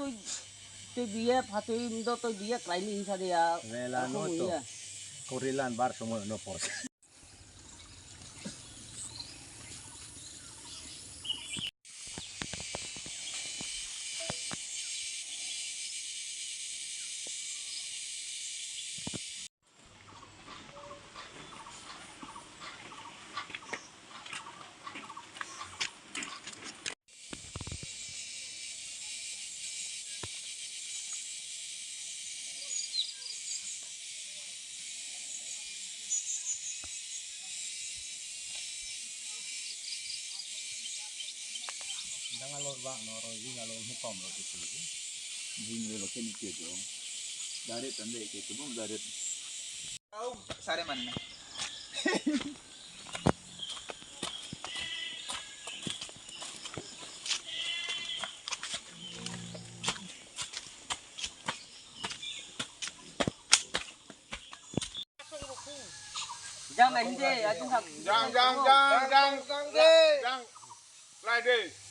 তুই তুই বিয়ে ফাতুই তুই বিয়ে ক্রাইলি হিসাবে আর করিলান বার সময় অন্য পড়ছে đang ăn lột vạn nó rồi vinh là lột không còn rồi thì vinh rồi cái này kiểu kiểu đã được tận đây cái cũng không ra được đâu sao đây mình Giang này đi, chúng thằng Giang Giang Giang Giang Giang Giang Lại đi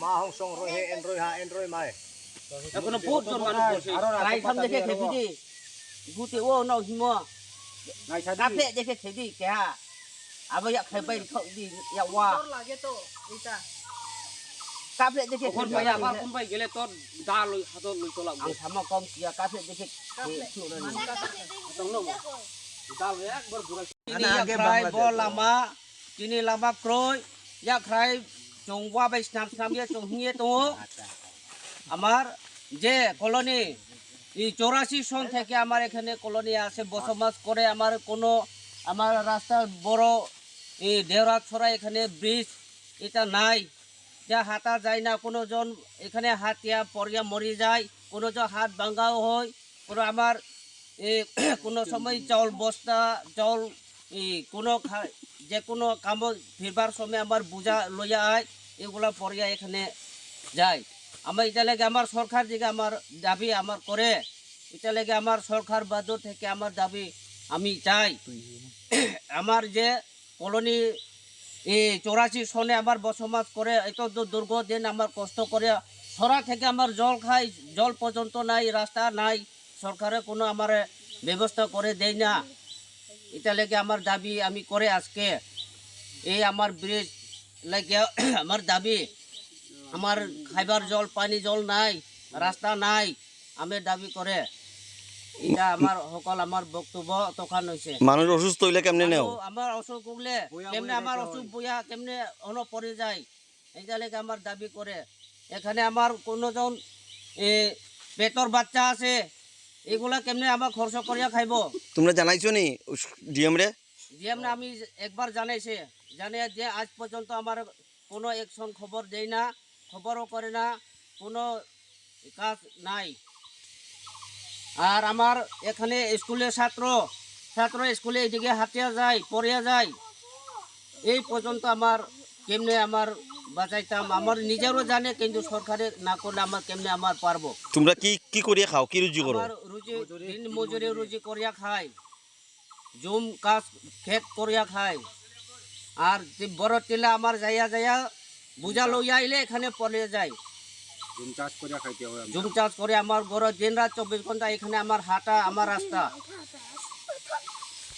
Ma hong song he en roi ha en roi mai. এখন বহুত জন মানুষ বসে রাই সাম দেখে খেপি দি গুতে ও নাও হিমো কাপে দেখে খেপি কে হা আবার ইয়া খেপাই খাও দি ইয়া ওয়া লাগে তো এটা কাপে দেখে আবার কোন ভাই গেলে তোর দা লই হাত লই চলা ang sama kom sia kape দেখে খেপি না দা একবার বুড়া ini ya krai bol lama ini lama krai jong wa bai snam snam ya jong hiye to আমার যে কলোনি এই চৌরাশি সন থেকে আমার এখানে কলোনি আছে বসবাস করে আমার কোনো আমার রাস্তার বড় এই দেওরা ছড়া এখানে ব্রিজ এটা নাই। যা হাতা যায় না কোনো জন এখানে হাতিয়া পরিয়া মরি যায় কোনো জন হাত ভাঙ্গাও হয় কোনো আমার এই কোনো সময় চাউল বস্তা চাউল এই কোনো যে কোনো কাম ফিরবার সময় আমার বোঝা লইয়া আয়, এগুলা পরিয়া এখানে যায় আমার এটা লেগে আমার সরকার দিকে আমার দাবি আমার করে এটা লেগে আমার সরকার বাদ থেকে আমার দাবি আমি চাই। আমার যে কলোনি এই চৌরাশি সনে আমার বসবাস করে, এত দীর্ঘদিন আমার কষ্ট করে, সরা থেকে আমার জল খাই, জল পর্যন্ত নাই, রাস্তা নাই, সরকারে কোনো আমার ব্যবস্থা করে দেয় না। এটা লেগে আমার দাবি আমি করে আজকে। এই আমার ব্রিজ লাগে আমার দাবি আমার খাইবার জল পানি জল নাই রাস্তা নাই আমি দাবি করে। এটা আমার সকল আমার বক্তব্য তখন হয়েছে মানুষ অসুস্থ হইলে কেমনে নেও? আমাৰ অসুখ হলে কেমনে আমাৰ অসুখ বয়া কেমনে অন পৰি যায় এতিয়ালৈকে আমাৰ দাবি কৰে এখানে আমাৰ কোনোজন এ পেটৰ বাচ্চা আছে এগুলা কেমনে আমাৰ খরচ করিয়া খাইব? তোমরা জানাইছো নি ডিএম রে? ডিএম না আমি একবার জানাইছে। জানে যে আজ পর্যন্ত আমার কোনো একশন খবর দেয় না খবরও করে না কোনো কাজ নাই। আর আমার এখানে স্কুলে ছাত্র ছাত্র স্কুলে এদিকে হাতিয়া যায় পড়িয়া যায়। এই পর্যন্ত আমার কেমনে আমার বাঁচাইতাম। আমার নিজেরও জানে কিন্তু সরকারে না করলে আমার কেমনে আমার পারব? তোমরা কি কি করিয়া খাও? কি রুজি করো? আমার রুজি দিন মজুরি রুজি করিয়া খাই। জুম কাজ খেত করিয়া খাই। আর যে বড় টিলা আমার যাইয়া যাইয়া বুঝা লইয়া আইলে এখানে পড়ে যায়। Jum চাষ খাইতে হয় জুম চাষ করে আমার বড় দিন রাত চব্বিশ ঘণ্টা এখানে আমার হাঁটা আমার রাস্তা।